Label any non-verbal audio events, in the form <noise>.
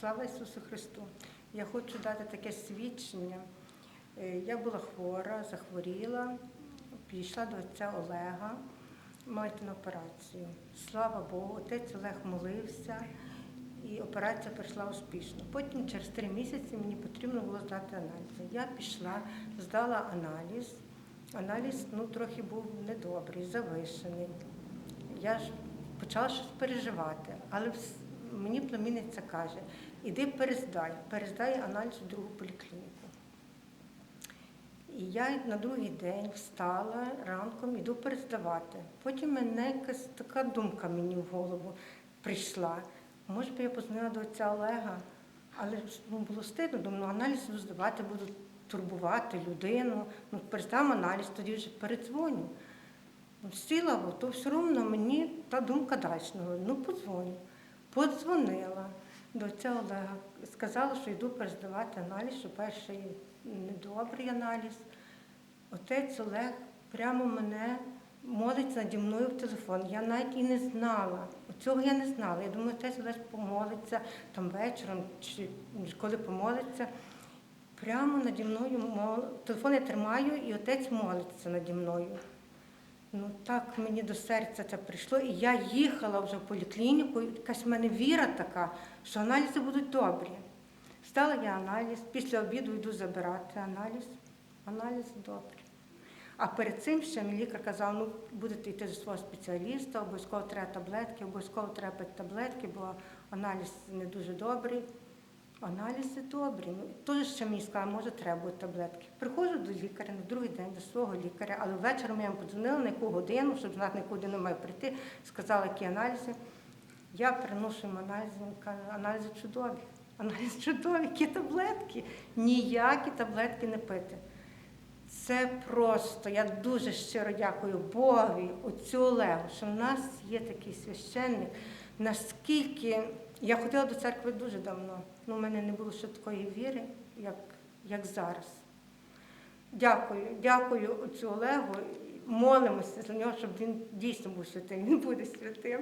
Слава Ісусу Христу! Я хочу дати таке свідчення. Е, Я була хвора, захворіла, пішла до отця Олега мати на операцію. Слава Богу, отець Олег молився, і операція пройшла успішно. Потім, через три місяці, мені потрібно було здати аналізи. Я пішла, здала аналіз. Аналіз ну, трохи був недобрий, завишений. Я ж почала щось переживати, але мені племінниця каже, іди перездай, перездай аналіз у другу поліклініку. І я на другий день встала ранком, іду перездавати. Потім мене якась така думка мені в голову прийшла. Може би я позвонила до отця Олега, але ну, було стидно, думаю, ну, аналіз здавати, буду турбувати людину. Ну, перездам аналіз, тоді вже передзвоню. Сіла, бо то все одно мені та думка далі. Ну, подзвоню. Подзвонила до отця Олега, сказала, що йду перездавати аналіз, що перший недобрий аналіз. Отець Олег прямо мене молиться наді мною в телефон. Я навіть і не знала. Цього я не знала. Я думаю, отець Олег помолиться там вечором, чи коли помолиться. Прямо наді мною мол... телефон я тримаю, і отець молиться наді мною. Ну так мені до серця це прийшло. І я їхала вже в поліклініку, якась в мене віра така, що аналізи будуть добрі. Здала я аналіз, після обіду йду забирати аналіз. Аналізи добрі. А перед цим ще мій лікар казав, ну будете йти до свого спеціаліста, обов'язково треба таблетки, обов'язково треба таблетки, бо аналіз не дуже добрий. Аналізи добрі. Ну, теж ще мені сказали, може, треба таблетки. Приходжу до лікаря на другий день до свого лікаря, але ввечері я йому подзвонила на яку годину, щоб знати, на яку годину маю прийти, сказала, які аналізи. Я приношу йому аналізи, він каже, аналізи чудові. <laughs> Аналізи чудові, які таблетки. Ніякі таблетки не пити. Це просто, я дуже щиро дякую Богові, отцю Олегу, що в нас є такий священник. Наскільки я ходила до церкви дуже давно, але в мене не було ще такої віри, як, як зараз. Дякую, дякую цю Олегу. Молимося за нього, щоб він дійсно був святим. <laughs> Він буде святим.